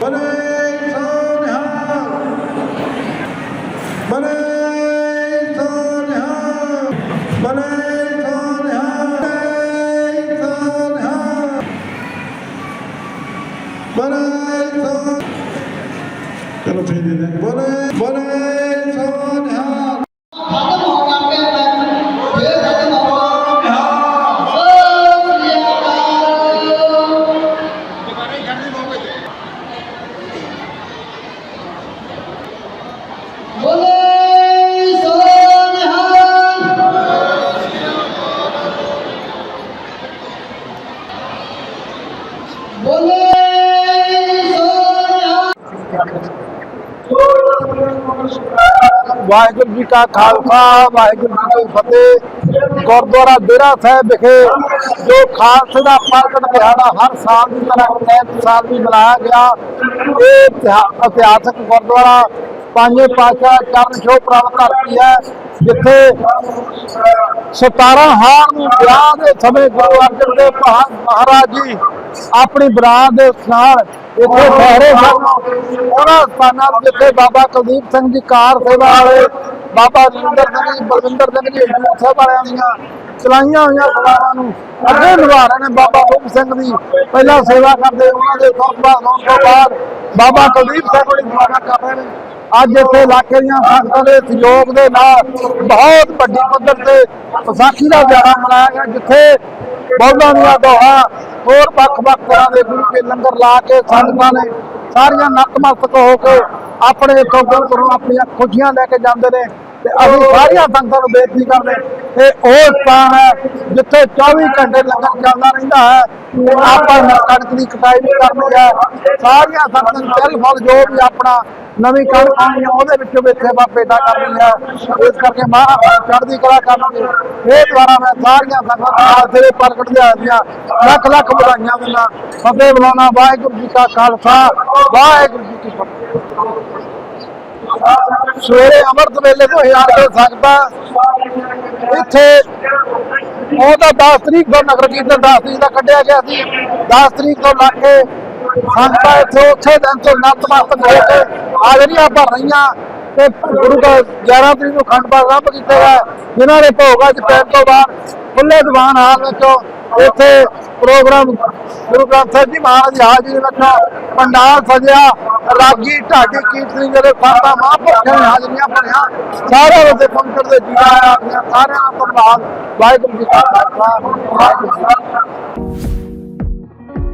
Bana, bana, bana, bana, Waheguru ji ਕਾ ਖਾਲਸਾ, ਵਾਹਿਗੁਰੂ ਜੀ ਕੀ ਫਤਿਹ। ਗੁਰਦੁਆਰਾ ਡੇਰਾ ਸਾਹਿਬ ਵਿਖੇ ਜੋ ਖਾਲਸੇ ਦਾ ਪ੍ਰਗਟ ਦਿਹਾੜਾ ਹਰ ਸਾਲ ਦੀ ਤਰ੍ਹਾਂ ਇਸ ਸਾਲ ਵੀ ਮਨਾਇਆ ਗਿਆ, ਇਹ ਇਤਿਹਾਸਕ ਗੁਰਦੁਆਰਾ ਪੰਜੇ ਪਾਤਸ਼ਾਹ ਚਰਨ ਛੋਹ ਪ੍ਰਾਪਤ ਕਰਦੀ ਹੈ, ਜਿੱਥੇ 17 ਹਾਰ ਨੂੰ ਵਿਆਹ ਦੇ ਸਮੇਂ ਗੁਰੂ ਅਰਜਨ ਦੇਵ ਮਹਾਰਾਜ ਜੀ ਆਪਣੀ ਬਰਾਤ ਦੇ ਨਾਲ ਇੱਥੇ ਠਹਿਰੇ ਸਨ ਉਹਨਾਂ ਸਥਾਨਾਂ ਨੂੰ ਜਿੱਥੇ ਬਾਬਾ ਕੁਲਦੀਪ ਸਿੰਘ ਜੀ ਕਾਰ ਸੇਵਾ ਵਾਲੇ ਬਾਬਾ ਨਿੰਦਰ ਸਿੰਘ ਜੀ ਬਲਵਿੰਦਰ ਸਿੰਘ ਜੀ ਹਜੂਰ ਸਾਹਿਬ ਵਾਲਿਆਂ ਦੀਆਂ ਚਲਾਈਆਂ ਹੋਈਆਂ ਸੇਵਾਵਾਂ ਨੂੰ ਅੱਗੇ ਨਿਭਾ ਰਹੇ ਨੇ ਬਾਬਾ ਰੂਪ ਸਿੰਘ ਦੀ ਪਹਿਲਾਂ ਸੇਵਾ ਕਰਦੇ ਉਹਨਾਂ ਦੇ ਸੌਂਪਾ ਹੋਣ ਤੋਂ ਬਾਅਦ ਬਾਬਾ ਕੁਲਦੀਪ ਸਿੰਘ ਦੀ ਸੇਵਾ ਕਰ ਰਹੇ ਨੇ। ਅੱਜ ਇੱਥੇ ਇਲਾਕੇ ਦੀਆਂ ਸੰਗਤਾਂ ਦੇ ਸਹਿਯੋਗ ਦੇ ਨਾਲ ਬਹੁਤ ਵੱਡੀ ਪੱਧਰ ਤੇ ਵਿਸਾਖੀ ਦਾ ਦਿਹਾੜਾ ਮਨਾਇਆ ਗਿਆ ਜਿੱਥੇ ਬੌਲਾਂ ਦੀਆਂ ਦੋਹਾਂ, ਹੋਰ ਵੱਖ-ਵੱਖ ਤਰ੍ਹਾਂ ਦੇ ਗੁਰੂ ਕੇ ਲੰਗਰ ਲਾ ਕੇ ਸੰਗਤਾਂ ਨੇ ਸਾਰੀਆਂ ਨਤਮਸਤਕ ਹੋ ਕੇ ਆਪਣੇ ਇੱਥੋਂ ਗੁਰਪੁਰੋਂ ਆਪਣੀਆਂ ਖੁਸ਼ੀਆਂ ਲੈ ਕੇ ਜਾਂਦੇ ਨੇ ਤੇ ਅਸੀਂ ਸਾਰੀਆਂ ਸੰਗਤਾਂ ਨੂੰ ਬੇਨਤੀ ਕਰਦੇ ਇਹ ਉਹ ਸਥਾਨ ਹੈ ਜਿੱਥੇ 24 ਘੰਟੇ ਲੰਗਰ ਚੱਲਦਾ ਰਹਿੰਦਾ ਹੈ ਤੇ ਆਪਾਂ ਕਣਕ ਦੀ ਕਟਾਈ ਵੀ ਕਰਨੀ ਹੈ। ਸਾਰੀਆਂ ਸੰਗਤਾਂ ਨੂੰ ਚੱਲ ਫਲ ਜੋ ਵੀ ਆਪਣਾ ਨਵੀਂ ਕਣਕ ਆਉਣੀ ਹੈ ਉਹਦੇ ਵਿੱਚੋਂ ਵੀ ਇੱਥੇ ਪੇਟਾ ਕਰਨੀ ਹੈ ਇਸ ਕਰਕੇ ਮਹਾਰਾਜ ਚੜ੍ਹਦੀ ਕਲਾ ਕਰਨਗੇ ਇਹ ਦੁਆਰਾ ਮੈਂ ਸਾਰੀਆਂ ਸੰਗਤਾਂ ਨੂੰ ਪ੍ਰਗਟ ਦੇ ਲੱਖ ਲੱਖ ਵਧਾਈਆਂ ਦਿੰਦਾ। ਫਤਿਹ ਬੁਲਾਉਣਾ, ਵਾਹਿਗੁਰੂ ਜੀ ਕਾ ਖਾਲਸਾ, ਵਾਹਿਗੁਰੂ ਜੀ ਕੀ ਫਤਿਹ। ਸਵੇਰੇ ਅੰਮ੍ਰਿਤ ਵੇਲੇ ਤੋਂ ਹੀ ਆ ਸਕਦਾ। ਇੱਥੇ ਉਹ ਤਾਂ 10 ਤਰੀਕ ਦਾ ਨਗਰ ਕੀਰਤਨ 10 ਤਰੀਕ ਦਾ ਕੱਢਿਆ ਗਿਆ ਸੀ। 10 ਤਰੀਕ ਤੋਂ ਲਾ ਕੇ ਸੰਗਤਾਂ ਇੱਥੇ ਉੱਥੇ ਦਿਨ ਤੋਂ ਨਤਮਸਤਕ ਹੋ ਕੇ ਹਾਜ਼ਰੀਆਂ ਭਰ ਰਹੀਆਂ ਤੇ ਗੁਰੂ ਦਾ 11 ਤਰੀਕ ਨੂੰ ਖੰਡ ਪਾਠ ਆਰੰਭ ਕੀਤਾ ਗਿਆ ਜਿਨ੍ਹਾਂ ਨੇ ਭੋਗ ਅੱਜ ਪੈਣ ਤੋਂ ਬਾਅਦ ਖੁੱਲੇ ਦੀਵਾਨ ਹਾਲ ਵਿੱਚੋਂ ਇੱਥੇ ਪ੍ਰੋਗਰਾਮ ਗੁਰੂ ਗ੍ਰੰਥ ਸਾਹਿਬ ਜੀ ਮਹਾਰਾਜ ਦੀ ਹਾਜ਼ਰੀ ਵਿੱਚ ਪੰਡਾਲ ਸਜਿਆ, ਰਾਗੀ, ਢਾਡੀ, ਕੀਰਤਨੀ ਜਿਹੜੇ ਸੰਤਾਂ ਮਹਾਂਪੁਰਖਾਂ ਦੀਆਂ ਹਾਜ਼ਰੀਆਂ ਭਰਿਆ, ਸਾਰਿਆਂ ਦੇ ਪਹੁੰਚਣ ਦੇ ਜੀ ਆਇਆਂ ਸਾਰਿਆਂ ਦਾ ਧੰਨਵਾਦ, ਵਾਹਿਗੁਰੂ ਜੀ ਕਾ ਖਾਲਸਾ, ਵਾਹਿਗੁਰੂ ਜੀ